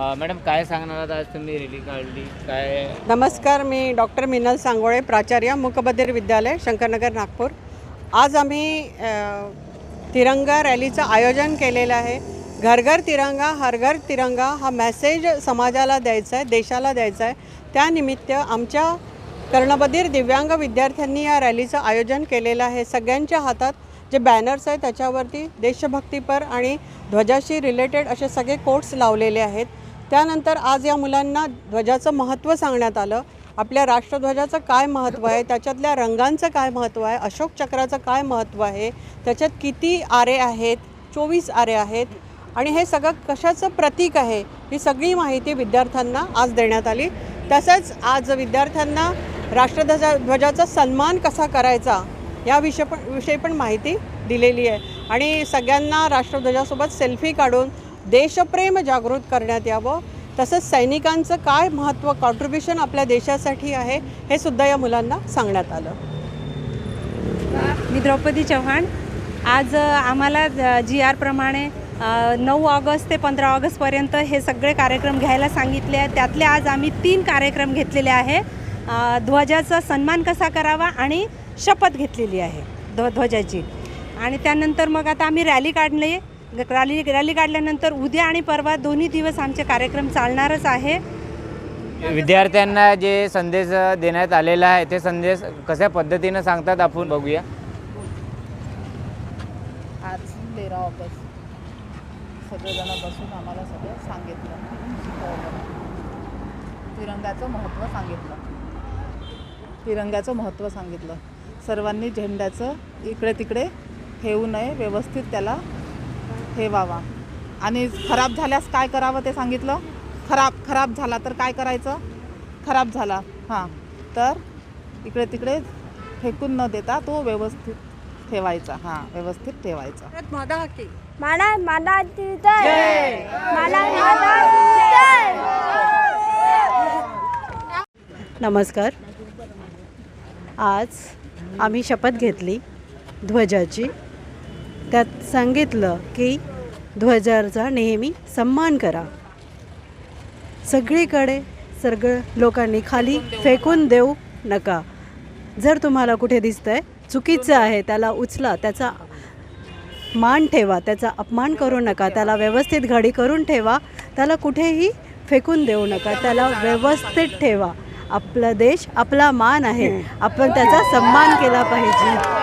Madam काय सांगणार आहात? आज तुम्ही रॅली काढली. काय? नमस्कार मी डॉक्टर मिनल सांगोळे प्राचार्य मुकबधीर विद्यालय शंकरनगर नागपूर. आज आम्ही अ, तिरंगा रॅलीचं आयोजन केलेलं आहे. घर घर तिरंगा हर घर तिरंगा हा मेसेज समाजाला द्यायचा आहे देशाला द्यायचा आहे. त्यानिमित्त आमच्या कर्णबधीर दिव्यांग विद्यार्थ्यांनी या रॅलीचं आयोजन केलेलं आहे. सगळ्यांच्या हातात जे बॅनर्स आहेत त्याच्यावरती देशभक्तीपर आणि ध्वजाशी रिलेटेड असे सगळे कोट्स लावलेले आहेत. त्यानंतर आज या मुलांना ध्वजाचं महत्त्व सांगण्यात आलं. आपल्या राष्ट्रध्वजाचं काय महत्त्व आहे? त्याच्यातल्या रंगांचं काय महत्त्व आहे? अशोक चक्राचं काय महत्त्व आहे? त्याच्यात किती आरे आहेत? चोवीस आरे आहेत. आणि हे सगळं कशाचं प्रतीक आहे? ही सगळी माहिती विद्यार्थ्यांना आज देण्यात आली. तसंच आज विद्यार्थ्यांना राष्ट्रध्वजा ध्वजाचा सन्मान कसा करायचा या विषय पण विषयी पण माहिती दिलेली आहे. आणि सगळ्यांना राष्ट्रध्वजासोबत सेल्फी काढून देशप्रेम जागृत करण्यात यावं. तसंच सैनिकांचं काय महत्त्व कॉन्ट्रीब्युशन आपल्या देशासाठी आहे हे सुद्धा या मुलांना सांगण्यात आलं. मी द्रौपदी चव्हाण. आज आम्हाला जी आर प्रमाणे नऊ ऑगस्ट ते पंधरा ऑगस्टपर्यंत हे सगळे कार्यक्रम घ्यायला सांगितले आहेत. त्यातले आज आम्ही तीन कार्यक्रम घेतलेले आहे. ध्वजाचा सन्मान कसा करावा आणि शपथ घेतलेली आहे ध्व ध्वजाची. आणि त्यानंतर मग आता आम्ही रॅली काढली. रॅली रॅली काढल्यानंतर उद्या आणि परवा दोन्ही दिवस आमचे कार्यक्रम चालणारच आहे. विद्यार्थ्यांना जे संदेश देण्यात आलेला आहे ते संदेश कशा पद्धतीनं सांगतात आपण बघूया. आज तेरा ऑगस्ट. सगळेजण बसून आम्हाला सगळं सांगितलं. तिरंग्याचं महत्त्व सांगितलं. तिरंग्याचं महत्त्व सांगितलं. सर्वांनी झेंड्याचं इकडे तिकडे ठेवू नये व्यवस्थित त्याला ठेवावा आणि खराब झाल्यास काय करावं ते सांगितलं? खराब खराब झाला तर काय करायचं? खराब झाला. हां. तर इकडे तिकडे फेकून न देता तो व्यवस्थित ठेवायचा. हां व्यवस्थित ठेवायचा. मला मला मला नमस्कार. आज आम्ही शपथ घेतली ध्वजाची. त्यात सांगितलं की ध्वजाचा नेहमी सन्मान करा. सगळीकडे सगळं लोकांनी खाली फेकून देऊ नका. जर तुम्हाला कुठे दिसतंय चुकीचं आहे त्याला उचला त्याचा मान ठेवा त्याचा अपमान करू नका त्याला व्यवस्थित घडी करून ठेवा त्याला कुठेही फेकून देऊ नका त्याला व्यवस्थित ठेवा. आपला देश आपला मान आहे. आपण त्याचा सन्मान केला पाहिजे.